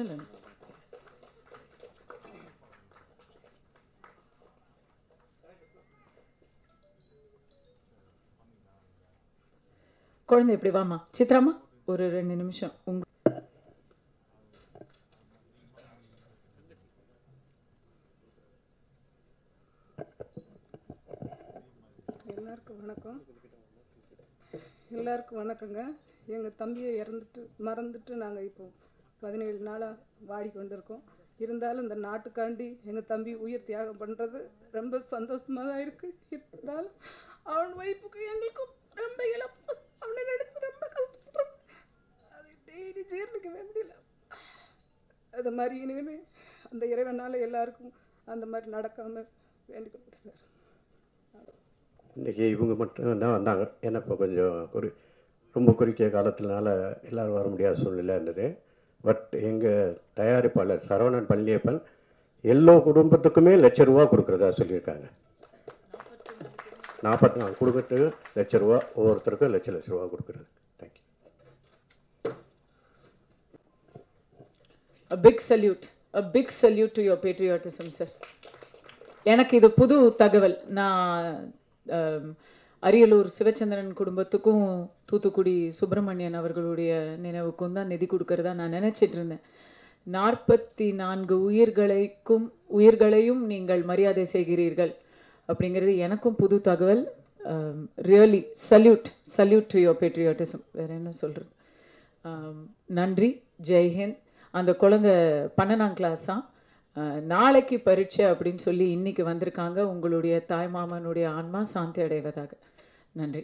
இல்லை குழந்தை இப்படி வாமா சித்ராமா ஒரு ரெண்டு நிமிஷம். உங்க எல்லாருக்கும் வணக்கம். எல்லாருக்கும் வணக்கங்க. எங்கள் தம்பியை இறந்துட்டு மறந்துட்டு நாங்கள் இப்போ பதினேழு நாளாக வாடிக்கொண்டிருக்கோம். இருந்தாலும் இந்த நாட்டுக்காண்டி எங்கள் தம்பி உயிர் தியாகம் பண்ணுறது ரொம்ப சந்தோஷமாக தான் இருக்குது இருந்தாலும் அவன் வைப்புக்கு எங்களுக்கும் ரொம்ப இழப்பு. அவனை நினச்சி ரொம்ப கஷ்டப்படுறோம் அது டெய்லி ஜீர்ணிக்கவே முடியல அது மாதிரி இனிமே அந்த இறைவனால் எல்லாருக்கும் அந்த மாதிரி நடக்காமல் வேண்டிக்கப்பட்டு சார். இன்றைக்கி இவங்க மட்டும் தான் வந்தாங்க. ஏன்னா இப்போ கொஞ்சம் குறி ரொம்ப குறுகிய காலத்தினால எல்லோரும் வர முடியாத சூழ்நிலை இருந்தது. பட் எங்கள் தயாரிப்பாளர் சரவணன் பழனியப்பன் எல்லா குடும்பத்துக்குமே லட்ச ரூபா கொடுக்குறதா சொல்லியிருக்காங்க. நாற்பத்தி நாலு குடும்பத்துக்கு லட்ச ரூபா ஒவ்வொருத்தருக்கும் லட்ச லட்ச ரூபா கொடுக்குறது. Thank you a big salute. A big salute to your patriotism sir. எனக்கு இது புது தகவல். நான் um, அரியலூர் சிவச்சந்திரன் குடும்பத்துக்கும் தூத்துக்குடி சுப்பிரமணியன் அவர்களுடைய நினைவுக்கும் தான் நிதி கொடுக்கறதா நான் நினச்சிட்டு இருந்தேன். நாற்பத்தி நான்கு உயிர்களைக்கும் உயிர்களையும் நீங்கள் மரியாதை செய்கிறீர்கள் அப்படிங்கிறது எனக்கும் புது தகவல். Really salute salute to your patriotism வேற என்ன சொல்கிறது நன்றி ஜெய்ஹிந்த் அந்த குழந்தை பன்னெண்டாம் கிளாஸா நாளைக்கு பரீட்சை அப்படின்னு சொல்லி இன்னைக்கு வந்திருக்காங்க உங்களுடைய தாய்மாமனுடைய ஆன்மா சாந்தி அடைவதாக. நன்றி.